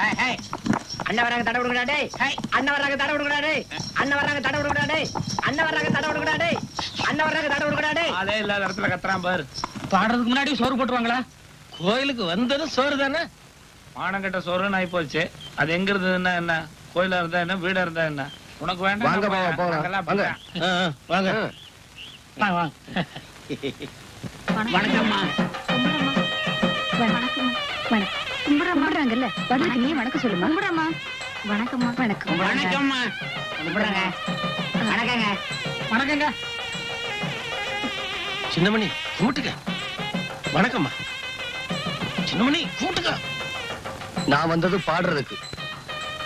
Hey, hey. அண்ணன் வராங்க தடை விடுங்கடா டேய். ஹேய், அண்ணன் வராங்க தடை விடுங்கடா டேய். அண்ணன் வராங்க தடை விடுங்கடா டேய். அண்ணன் வராங்க தடை விடுங்கடா டேய். அண்ணன் வராங்க தடை விடுங்கடா டேய். அதே இல்லாத இடத்துல கத்துறான் பாரு. பாடுறதுக்கு முன்னாடி சோறு போட்டுருவாங்களா? கோயிலுக்கு வந்ததும் சோறு தானே? மானங்கட்ட சோறுன்னு ஆகி போச்சு அது எங்க இருந்ததுன்னா என்ன? கோயிலா இருந்தா என்ன? வீடா இருந்தா என்ன? உனக்கு வேண்டாம் வாங்க போலாம். நாங்கெல்லாம் வாங்க. அப்படிதான். ஆ, ஆ, வாங்க. கும்பிடுறாங்கல்ல? பதிலுக்கு நீ வணக்கம் சொல்லுமா? கும்பிடுறமா வணக்கம்மா. வணக்கம். வணக்கம்மா. கும்பிடுறேங்க. வணக்கங்க. வணக்கங்க. சின்னமணி கூட்டுக்க. வணக்கம்மா. சின்னமணி கூட்டுக்க. நான் வந்தது பாடுறதுக்கு.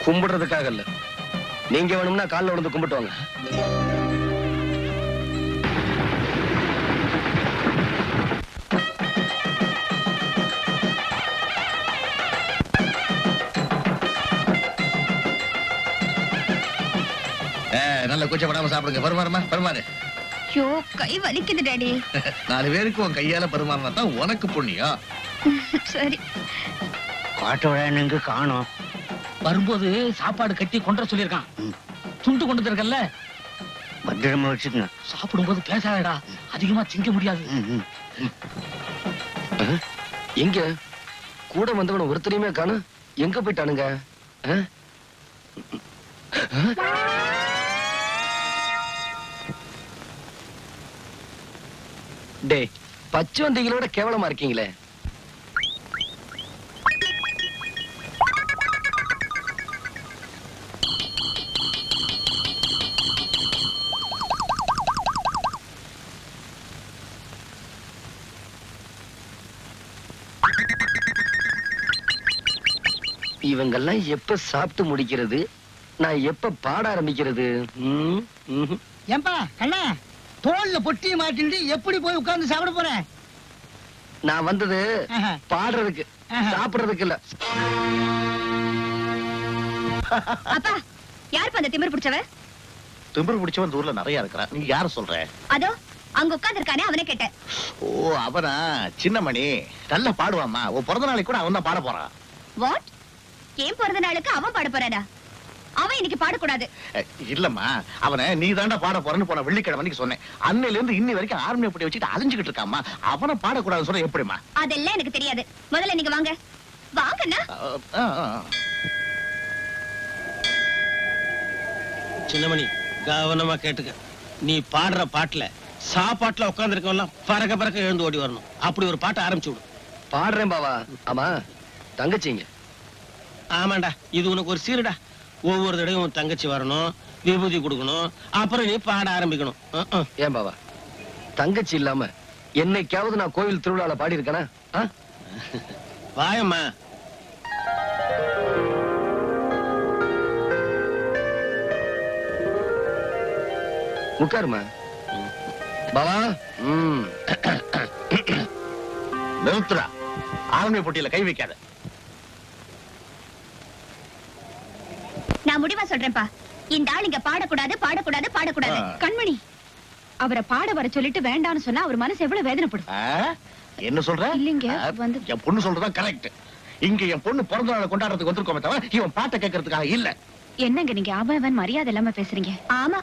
கும்பிடுறதுக்காக இல்ல. நீங்க வேணும்னா கால்ல விழுந்து கும்பிட்டு வாங்க. நல்ல கூச்சப்படாம சாப்பிடுங்க. பருமாறமா பருமாறு ஐயோ கை வலிக்குது டாடி. நாலு பேருக்கு உன் கையால பருமாறினா தான் உனக்கு புண்ணியம். சரி. பாட்டு விழானுங்க காணும். வரும்போது சாப்பாடு கட்டி கொண்டு வர சொல்லியிருக்கான் துண்டு கொண்டு இருக்கல்ல பத்திரமா வச்சுக்கங்க. சாப்பிடும்போது பேசாதடா அதிகமா திங்க முடியாது. எங்க? கூட வந்தவன ஒருத்தரையுமே காணோம். எங்க போயிட்டானுங்க? ஆ? பச்சை வண்டிகளோட கேவலமா இருக்கீங்களே. இவங்கெல்லாம் எப்ப சாப்பிட்டு முடிக்கிறது? நான் எப்ப பாட ஆரம்பிக்கிறது? ஏன்பா கண்ணா. தோல்ல பொட்டியை மாட்டிட்டு எப்படி போய் உட்கார்ந்து சாப்பிட போறேன்? நான் வந்தது பாடுறதுக்கு. சாப்பிடுறதுக்கு இல்ல. அப்பா யார் அந்த திமிர் பிடிச்சவ? திமிரு பிடிச்சவன் இந்த ஊர்ல நிறைய இருக்கிறான். நீ யார சொல்ற? அதோ அங்க உட்கார்ந்திருக்கானே அவனை கேட்டேன். ஓ அவனா? சின்னமணி. நல்லா பாடுவாமா உன் பிறந்த நாளைக்கு கூட அவன் தான் பாட போறான். வாட் ஏன் பிறந்த நாளுக்கு அவன் பாட போறானா? அவன் இன்னைக்கு பாடக்கூடாது. இல்லம்மா. அவனை நீ தாண்டா பாட போறேன்னு போன வெள்ளிக்கிழமை அன்னைக்கு சொன்னேன். அன்னையில இருந்து இன்னி வரைக்கும் ஆர்மியை பட்டி வச்சுட்டு அலைஞ்சுக்கிட்டு இருக்காமா அவனை பாடக்கூடாதுன்னு சொல்ல எப்படிமா அதெல்லாம் எனக்கு தெரியாது. முதல்ல நீங்க வாங்க. வாங்கண்ணா. சின்னமணி கவனமா கேட்டுக்க. நீ பாடுற பாட்டுல சாப்பாட்டுல உட்காந்துருக்கவெல்லாம் பறக்க பறக்க எழுந்து ஓடி வரணும். அப்படி ஒரு பாட்டை ஆரம்பிச்சு விடு. பாடுறேன் பாவா. ஆமா. தங்கச்சிங்க. ஆமாண்டா இது உனக்கு ஒரு சீருடா. ஒவ்வொரு தடவையும் உன் தங்கச்சி வரணும் விபூதி கொடுக்கணும் அப்புறம் நீ பாட ஆரம்பிக்கணும். ஏன் பாவா? தங்கச்சி இல்லாம என்னைக்காவது நான் கோவில் திருவிழால பாடி இருக்கேனா வாயம்மா. உட்காருமா பாவா? நிறுத்துறா ஆர்மி போட்டியில கை வைக்காத. நான் முடிவா சொல்றேன்ப்பா. இந்த ஆள் இங்க பாடக்கூடாது பாடக்கூடாது பாடக்கூடாது. கண்மணி அவரை பாட வர சொல்லிட்டு வேண்டாம்னு சொன்னா அவர் மனசு எவ்வளவு வேதனைப்படும்? என்ன சொல்ற? இல்லைங்க, வந்து- என் பொண்ணு சொல்றதுதான் கரெக்ட் இங்க என் பொண்ணு பிறந்த நாளை கொண்டாடுறதுக்கு வந்திருக்கோமே தவிர இவன் பாட்டை கேட்கறதுக்காக இல்ல. என்னங்க நீங்க அவன் மரியாதை இல்லாம பேசுறீங்க? ஆமா.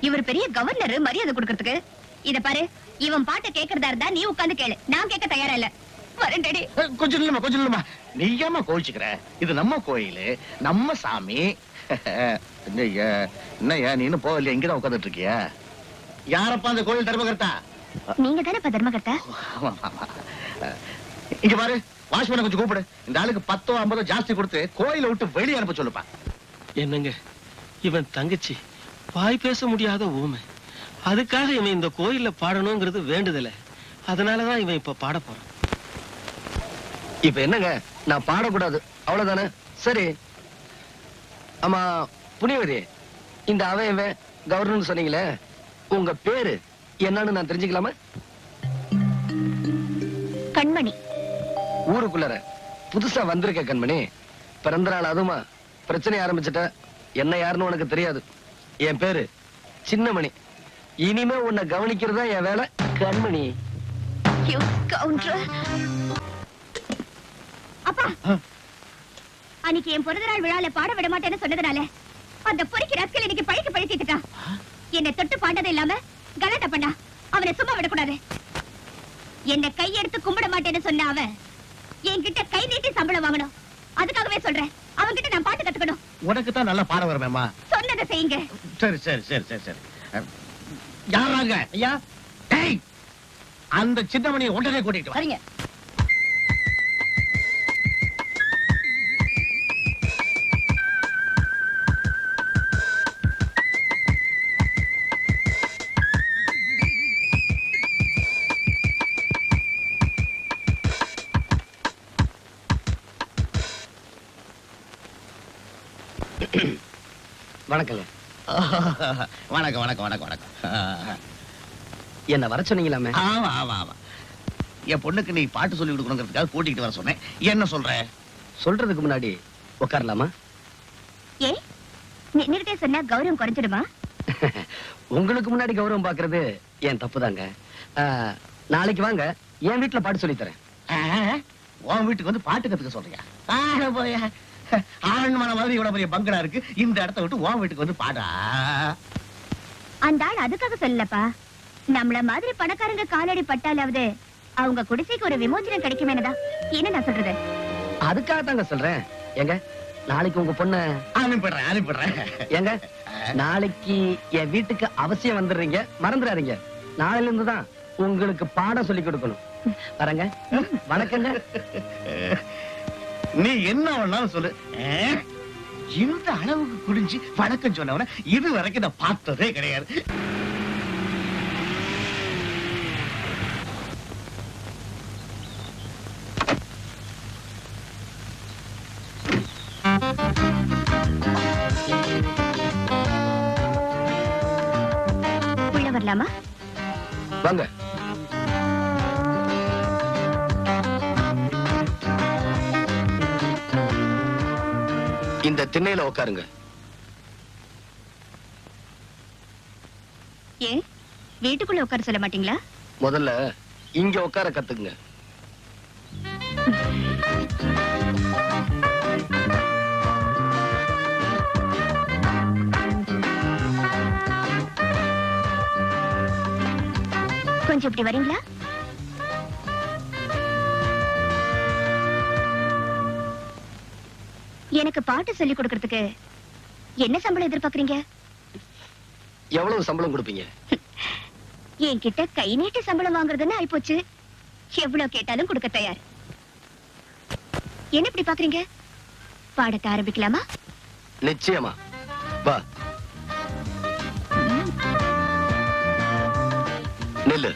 இவர் பெரிய கவர்னர் மரியாதை கொடுக்கறதுக்கு. இத பாரு இவன் பாட்டை கேக்குறதா இருந்தா நீ உட்கார்ந்து கேளு. நான் கேட்க தயாரா இல்ல. வரேன் டாடி அஹ், கொஞ்சம் இல்லம்மா கொஞ்சம் இல்லம்மா நீ ஏமா கோவிச்சுக்கிற? இது நம்ம கோயிலு நம்ம சாமி என்னய்யா என்னய்யா நீ இன்னும் போகலையா? இங்கதான் உட்கார்ந்துட்டு இருக்கியா யாரப்பா அந்த கோயில் தர்மகர்த்தா? நீங்க தானே இப்ப தர்மகர்த்தா இங்க பாரு வாஷ்மேனை கொஞ்சம் கூப்பிடு. இந்த ஆளுக்கு பத்தோ ஐம்பதோ ஜாஸ்தி கொடுத்து கோயிலை விட்டு வெளியே அனுப்ப சொல்லுப்பா. என்னங்க இவன் தங்கச்சி. வாய் பேச முடியாத ஊமை. அதுக்காக இவன் இந்த கோயில்ல பாடணுங்கிறது வேண்டுதல. அதனாலதான் இவன் இப்ப பாட போறான். இப்ப என்னங்க? நான் பாடக்கூடாது. அவ்வளவுதானே? சரி. ஆமா புனியவதி இந்த அவன் இவன் கவர்னர் சொன்னீங்களே உங்க பேரு என்னன்னு நான் தெரிஞ்சுக்கலாமா? கண்மணி. ஊருக்குள்ளார புதுசா வந்திருக்க கண்மணி பிறந்த நாள் அதுமா பிரச்சனை ஆரம்பிச்சிட்ட என்ன யாருன்னு உனக்கு தெரியாது. என் பேரு சின்னமணி. இனிமே உன்னை கவனிக்கிறதா என் வேலை? கண்மணி. அப்பா. அன்னைக்கு என் பிறந்த நாள் விழால பாட விட மாட்டேன்னு சொன்னதுனால அந்த பொறுக்கி ரஸ்கல் இன்னைக்கு பழிக்கு பழித்திட்டான் என்னை தொட்டு பாண்டது இல்லாம கலாட்டா பண்ணா. அவனை சும்மா விடக்கூடாது. என்ன கையெடுத்து கும்பிட மாட்டேன்னு சொன்ன அவன் என்கிட்ட கை நீட்டி சம்பளம் வாங்கணும். அதுக்காகவே சொல்றேன். அவன்கிட்ட நான் பாட்டு கத்துக்கணும். உனக்கு தான் நல்லா பாட வருமேம்மா சொன்னதை செய்யுங்க. சரி சரி சரி சரி சரி. யாராங்க ஐயா? டேய்! அந்த சின்னமணியை உடனே கூட்டிட்டு வரீங்க வணக்கங்க. வணக்கம் வணக்கம் வணக்கம் வணக்கம். என்ன வர சொன்னீங்களாமே? ஆமா ஆமா ஆமா என் பொண்ணுக்கு நீ பாட்டு சொல்லி கொடுக்கணுங்கிறதுக்காக கூட்டிட்டு வர சொன்னேன். என்ன சொல்ற? சொல்றதுக்கு முன்னாடி உட்காரலாமா ஏ நின்னுகிட்டே சொன்னா கௌரவம் குறைஞ்சிடுமா? உங்களுக்கு முன்னாடி கௌரவம் பாக்குறது என் தப்புதாங்க? ஆ, நாளைக்கு வாங்க என் வீட்டுல பாட்டு சொல்லித் தரேன். உன் வீட்டுக்கு வந்து பாட்டு கத்துக்க சொல்றியா? போயா. ஆண்மன மாதிரி இவ்வளவு பெரிய பங்களா இருக்கு. இந்த இடத்த விட்டு உன் வீட்டுக்கு வந்து பாடா அந்த ஆள் அதுக்காக சொல்லலப்பா. நம்மள மாதிரி பணக்காரங்க காலடி பட்டாலாவது அவங்க குடிசைக்கு ஒரு விமோச்சனம் கிடைக்குமேனதான் என்ன நான் சொல்றது? அதுக்காக தாங்க சொல்றேன். ஏங்க நாளைக்கு உங்க பொண்ண அனுப்பிடுறேன் அனுப்பிடுறேன். ஏங்க நாளைக்கு என் வீட்டுக்கு அவசியம் வந்துடுறீங்க. மறந்துடாதீங்க. நாளையில இருந்து தான் உங்களுக்கு பாடம் சொல்லி கொடுக்கணும். வரேங்க வணக்கங்க. நீ என்ன வேணாலும் சொல்லு. இந்த அளவுக்கு குடிஞ்சு வணக்கம் சொன்னவன இது வரைக்கும் நான் பார்த்ததே கிடையாது. வரலாமா? வாங்க. இந்த திண்ணையில உட்காருங்க ஏன்? வீட்டுக்குள்ள உட்கார சொல்ல மாட்டீங்களா? முதல்ல இங்க உட்கார கத்துக்குங்க. கொஞ்சம் இப்படி வரீங்களா? எனக்கு பாட்டு சொல்லி கொடுக்கறதுக்கு என்ன சம்பளம் எதிர்பார்க்கறீங்க? எவ்வளவு சம்பளம் கொடுப்பீங்க? என்கிட்ட கை நீட்டி சம்பளம் வாங்குறதுன்னு ஆயிப்போச்சு. எவ்வளவு கேட்டாலும் கொடுக்க தயார். என்ன இப்படி பாக்குறீங்க? பாடத்தை ஆரம்பிக்கலாமா? நிச்சயமா. வா. நில்லு.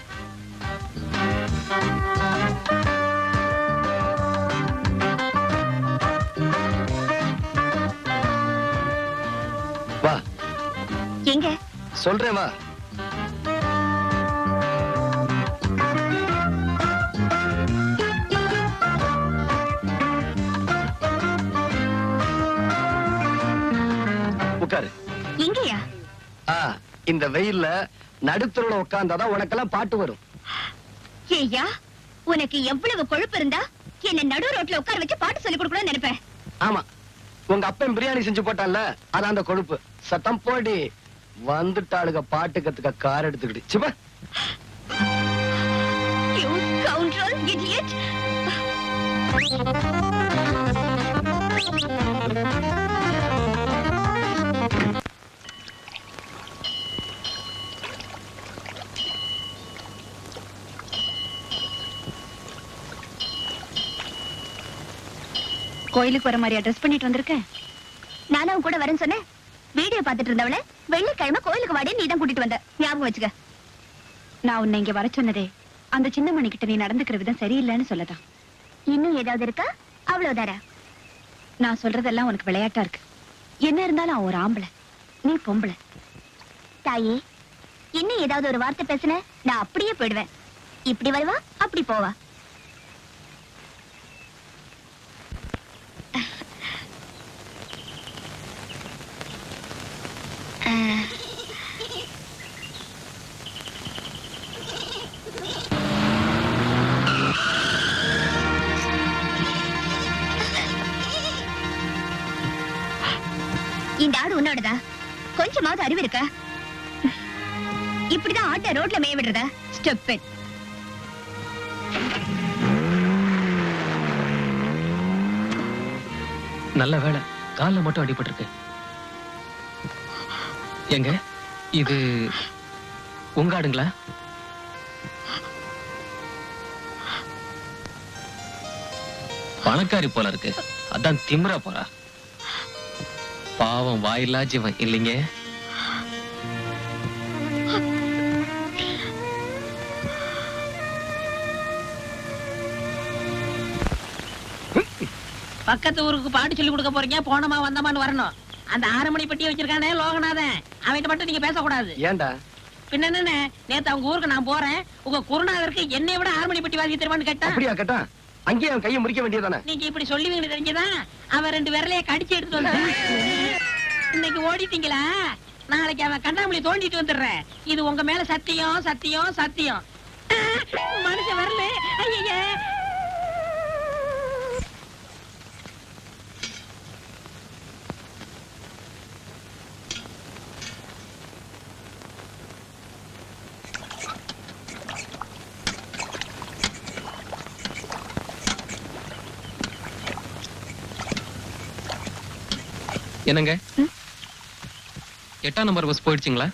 சொல்றேன் வா. உட்காரு. எங்கயா? ஆ இந்த வெயில்ல நடுத்தருல உட்கார்ந்தாதான் உனக்கெல்லாம் பாட்டு வரும். ஏய்யா உனக்கு எவ்வளவு கொழுப்பு இருந்தா என்ன நடு ரோட்ல உட்கார வச்சு பாட்டு சொல்லி கொடுக்கணும்னு நினைப்பேன். ஆமா. உங்க அப்பன் பிரியாணி செஞ்சு போட்டான்ல அது அந்த கொழுப்பு. சத்தம் போடி. வந்துட்டாளுக பாட்டு கத்துக்க கார் எடுத்துக்கிட்டு. சிப்பா You scoundrel, idiot! கோயிலுக்கு வர மாதிரியா ட்ரெஸ் பண்ணிட்டு வந்திருக்கேன். நானும் அவன் கூட வரேன்னு சொன்னேன். வீடியோ பார்த்துட்டு இருந்தவள வெள்ளிக்கிழமை கோயிலுக்கு வாடி நீ தான் கூட்டிட்டு வந்த. ஞாபகம் வச்சுக்க. நான் உன்னை இங்க வர சொன்னதே அந்த சின்ன மணிக்கிட்ட நீ நடந்துக்கிற விதம் சரியில்லைன்னு சொல்லதான். இன்னும் ஏதாவது இருக்கா? அவ்வளவுதாரா நான் சொல்றதெல்லாம் உனக்கு விளையாட்டா இருக்கு. என்ன இருந்தாலும் அவன் ஒரு ஆம்பளை. நீ பொம்பளை. தாயே இன்னும் ஏதாவது ஒரு வார்த்தை பேசுன? நான் அப்படியே போயிடுவேன். இப்படி வருவா அப்படி போவா. இந்த ஆடு உன்னோடதா? கொஞ்சமாவது அறிவு இருக்கா? இப்படிதான் ஆட்டை ரோட்ல மேய விடுறதா? ஸ்டெப் நல்ல வேலை காலில் மட்டும் அடிபட்டிருக்கு. எங்க? இது உங்க ஆடுங்களா? பணக்காரி போல இருக்கு. அதான் திமிரா போறா. பாவம் வாயில்லா ஜீவன். இல்லைங்க. பக்கத்து ஊருக்கு பாட்டு சொல்லி கொடுக்க போறீங்க. போனமா வந்தமான்னு வரணும். அந்த ஆறு மணி பெட்டி வச்சிருக்கானே லோகநாதன். அவன்கிட்ட மட்டும் நீங்க பேசக்கூடாது. ஏன்டா? பின்ன என்னன்னு? நேத்து அவங்க ஊருக்கு நான் போறேன். உங்க குருநாதருக்கு என்னை விட ஆறு மணி பெட்டி வாசி தெரியுமான்னு கேட்டா? அப்படியா கேட்டா? அங்கேயே அவன் கையை முறிக்க வேண்டியதானே நீங்க இப்படி சொல்லுவீங்கன்னு தெரிஞ்சுதான் அவன் ரெண்டு விரலைய கடிச்சு எடுத்து வந்தான் இன்னைக்கு ஓடிட்டீங்களா? நாளைக்கு அவன் கண்ணாமூலி தோண்டிட்டு வந்துடுறேன். இது உங்க மேல சத்தியம் சத்தியம் சத்தியம். என்னங்க? எட்டாம் நம்பர் பஸ் போயிடுச்சுங்களா?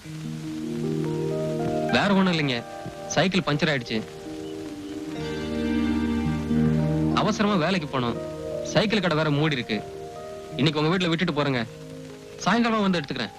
வேற ஒண்ணும் இல்லைங்க. சைக்கிள் பஞ்சர் ஆயிடுச்சு. அவசரமா வேலைக்கு போனோம். சைக்கிள் கடை வேற மூடி இருக்கு இன்னைக்கு உங்க வீட்டுல விட்டுட்டு போறேங்க. சாயங்காலமா வந்து எடுத்துக்கிறேன்.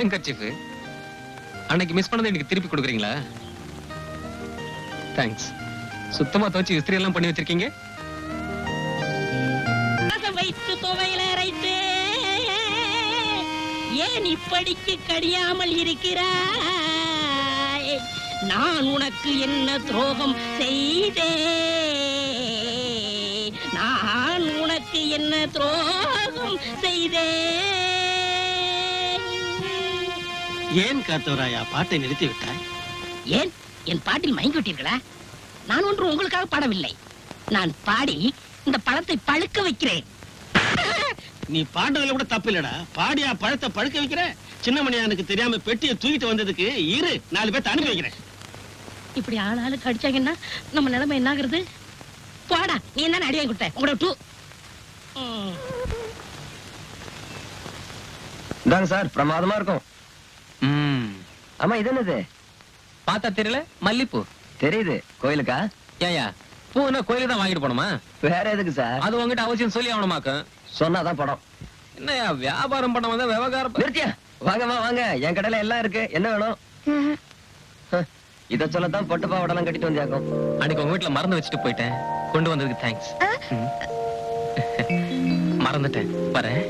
ஏன் கர்ச்சிஃபு அன்னைக்கு மிஸ் பண்ணதை எனக்கு திருப்பி கொடுக்குறீங்களா? தேங்க்ஸ் சுத்தமா துவச்சு இஸ்திரி எல்லாம் பண்ணி வச்சிருக்கீங்க? வைத்து துவையில அரைத்து. ஏன் இப்படிக்கு கடியாமல் இருக்கிறாய்? நான் உனக்கு என்ன துரோகம் செய்தே? நான் உனக்கு என்ன துரோகம் செய்தே? ஏன் காத்தவராயா? பாட்டை நிறுத்தி விட்டாய் ஏன்? என் பாட்டில் மயங்கி விட்டீர்களா? நான் ஒன்று உங்களுக்காக பாடவில்லை. நான் பாடி இந்த பழத்தை பழுக்க வைக்கிறேன். நீ பாடுறதுல கூட தப்பு இல்லடா பாடியா பழத்தை பழுக்க வைக்கிற சின்னமணியானுக்கு தெரியாம பெட்டியை தூக்கிட்டு வந்ததுக்கு இரு நாலு பேர்த்த அனுப்பி வைக்கிறேன். இப்படி ஆளாளுக்கு அடிச்சாங்கன்னா நம்ம நிலைமை என்ன ஆகுறது போடா நீ என்ன அடி வாங்கி கொடுத்த? உங்களோட டூ. இந்தாங்க சார் பிரமாதமா இருக்கும். ஆமா இது என்னது? பார்த்தா தெரியல? மல்லிப்பூ. தெரியுது. கோயிலுக்கா? ஏயா பூனா கோயிலுக்கு தான் வாங்கிட்டு போணுமா வேற எதுக்கு சார்? அது உங்ககிட்ட அவசியம் சொல்லி ஆகணுமாக்கும் சொன்னாதான் படம். என்னய்யா வியாபாரம் பண்ண வந்தா விவகாரம் நிறுத்தியா? வாங்கம்மா வாங்க. என் கடையில எல்லாம் இருக்கு. என்ன வேணும்? ஹ, இத சொல்லத்தான் பொட்டு பாவடெல்லாம் கட்டிட்டு வந்தியாக்கும். அன்னைக்கு உங்க வீட்டுல மறந்து வச்சுட்டு போயிட்டேன். கொண்டு வந்ததுக்கு தேங்க்ஸ் மறந்துட்டேன். வரேன்.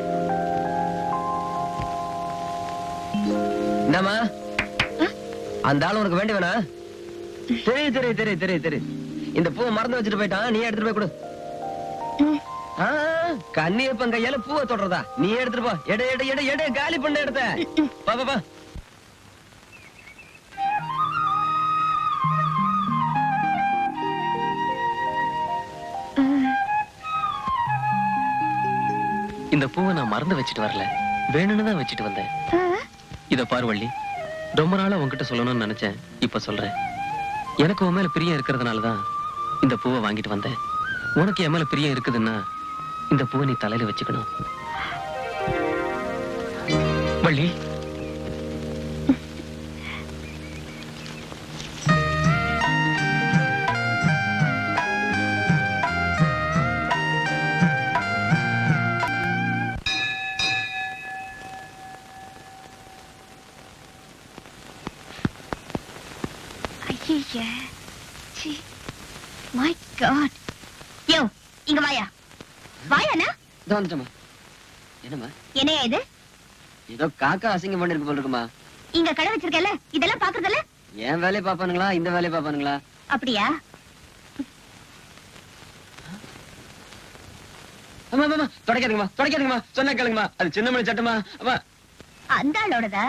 என்னம்மா? அந்த ஆள் உனக்கு வேண்டி வேணா தெரியுது தெரியுது தெரியுது தெரியுது தெரியுது இந்த பூவை மறந்து வச்சுட்டு போயிட்டான். நீ எடுத்துட்டு போய் கொடு. ஆ, கன்னியப்பன் கையால பூவை தொடறதா? நீ எடுத்துட்டு போ. எடு எடு எடு எடு காலி பண்ண எடுத்த. பா பா, பா. இந்த பூவை நான் மறந்து வச்சுட்டு வரல. வேணும்னு தான் வச்சுட்டு வந்தேன். இத பாரு வள்ளி. ரொம்ப நாளா உன்கிட்ட சொல்லணும்னு நினைச்சேன். இப்ப சொல்றேன் எனக்கு உன் மேல பிரியம் இருக்கிறதுனாலதான் இந்த பூவை வாங்கிட்டு வந்தேன். உனக்கு என் மேல பிரியம் இருக்குதுன்னா இந்த பூவை நீ தலையில வச்சுக்கணும். வள்ளி ஏதோ காக்கா அசிங்கம் பண்ணிருக்கு போல இருக்குமா? இங்க கடை வச்சிருக்கல இதெல்லாம் பாக்குறதுல என் வேலையை பாப்பானுங்களா இந்த வேலையை பாப்பானுங்களா அப்படியா? அம்மா அம்மா தொடக்காதுங்கம்மா தொடக்காதுங்கம்மா சொன்னா கேளுங்கம்மா அது சின்ன மணி சட்டமா அம்மா. அந்த ஆளோடதா?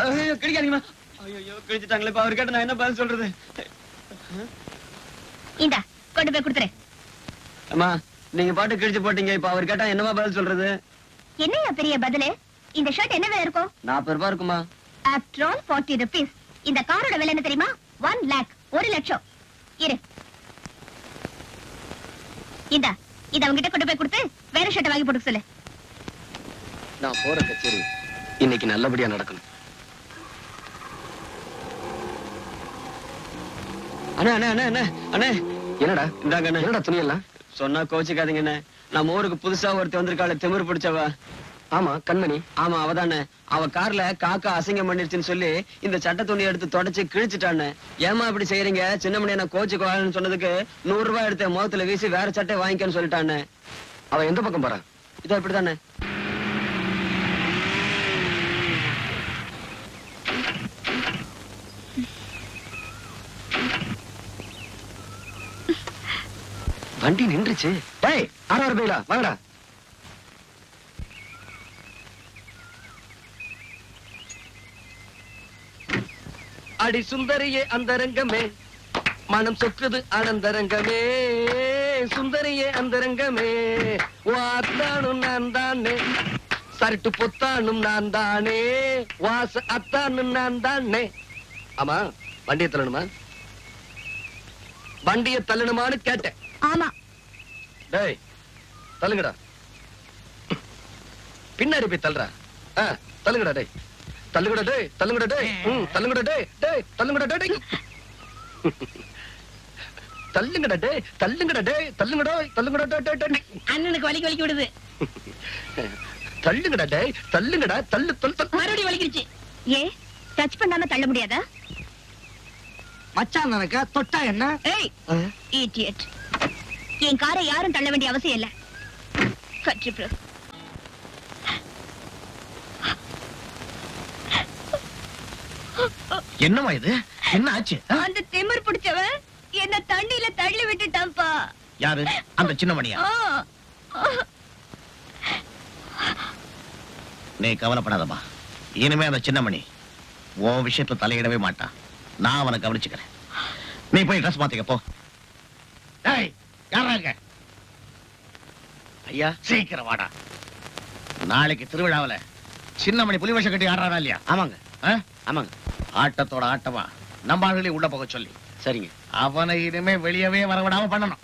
ஐயோ கிழிக்காதீங்கம்மா. ஐயோ கிழிச்சிட்டாங்களே இப்ப அவர் கேட்ட நான் என்ன பதில் சொல்றது? இந்தா கொண்டு போய் கொடுத்துரு. அம்மா நீங்க பாட்டு கிழிச்சு போட்டீங்க இப்ப அவர் கேட்டா என்னமா பதில் சொல்றது? என்னையா பெரிய பதிலு? இந்த ஷர்ட் என்ன விலை இருக்கும்? நாற்பது ரூபாய் இருக்குமா? ஆஃப்டர் ஆல் ஃபார்ட்டி ருபீஸ் இந்த காரோட விலை என்ன தெரியுமா? ஒன் லேக் ஒரு லட்சம். இரு. இந்தா இத அவங்கிட்ட கொண்டு போய் கொடுத்து வேற ஷர்ட் வாங்கி போட்டு சொல்லு. நான் போற கச்சேரி இன்னைக்கு நல்லபடியா நடக்கணும். அண்ணா அண்ணா அண்ணா அண்ணா. என்னடா இந்தாங்க அண்ணே. என்னடா துணியெல்லாம்? சொன்னா கோச்சிக்காதீங்க அண்ணே. நம்ம ஊருக்கு புதுசா ஒருத்தி வந்திருக்காள திமிரு பிடிச்சவ. ஆமா கண்மணி. ஆமா அவதானே. அவ கார்ல காக்கா அசிங்கம் பண்ணிருச்சுன்னு சொல்லி இந்த சட்ட துணி எடுத்து தொடச்சு கிழிச்சிட்டானே. ஏமா அப்படி செய்யறீங்க? சின்ன மணி என்ன கோச்சுக்குவான்னு சொன்னதுக்கு நூறு ரூபாய் எடுத்து முகத்துல வீசி வேற சட்டை வாங்கிக்கன்னு சொல்லிட்டானே. அவ எந்த பக்கம் போறான் இதோ இப்படிதானே. வண்டி நின்றுச்சு. டேய் ஆறாறு பையிலா? வாங்கடா. அடி சுந்தரியே அந்தரங்கமே மனம் சொக்குது ஆனந்தரங்கமே சுந்தரியே அந்தரங்கமே வாத்தானும் நான் தானே. சரட்டு பொத்தானும் நான் தானே. வாச அத்தானும் நான் தானே. ஆமா வண்டியை தள்ளணுமா? வண்டியை தள்ளணுமான்னு கேட்டேன். ஆமா. டேய் தள்ளுங்கடா. பின்னாடி போய் தள்ளுறா ஆ, தள்ளுங்கடா டேய். தள்ளுங்கடா டேய் தள்ளுங்கடா டேய். ம், தள்ளுங்கடா டேய் டேய் தள்ளுங்கடா டேய். தள்ளுங்கடா டேய் தள்ளுங்கடா டேய் தள்ளுங்கடா தள்ளுங்கடா டேய் டேய், அண்ணனுக்கு வலிக்கு வலிக்கு விடுது. தள்ளுங்கடா டேய் தள்ளுங்கடா தள்ளு தள்ளு மறுபடியும் வலிக்கிருச்சு. ஏ டச் பண்ணாம தள்ள முடியாதா? மச்சான் நினைக்க தொட்டா என்ன? ஏய் இடியட் என் காரை யாரும் தள்ள வேண்டிய அவசியம் இல்ல. கட்சி பிரஸ் என்னமா இது? என்ன ஆச்சு? அந்த திமிர் பிடிச்சவன் என்ன தண்ணியில தள்ளி விட்டுட்டான்ப்பா. யாரு? அந்த சின்ன மணியா. நீ கவலைப்படாதம்மா. இனிமே அந்த சின்ன மணி உன் விஷயத்துல தலையிடவே மாட்டான் நான் அவனை கவனிச்சுக்கிறேன். நீ போய் ட்ரெஸ் மாத்திக்க போ. யாராங்க ஐயா சீக்கிரம் வாடா. நாளைக்கு திருவிழாவுல சின்ன மணி புலி கட்டி ஆடுறானா இல்லையா? ஆமாங்க? ஆமாங்க. ஆட்டத்தோட ஆட்டமா? நம்ம ஆளுகளை உள்ள போக சொல்லி. சரிங்க. அவனை இனிமே வெளியவே வரவிடாம பண்ணணும்.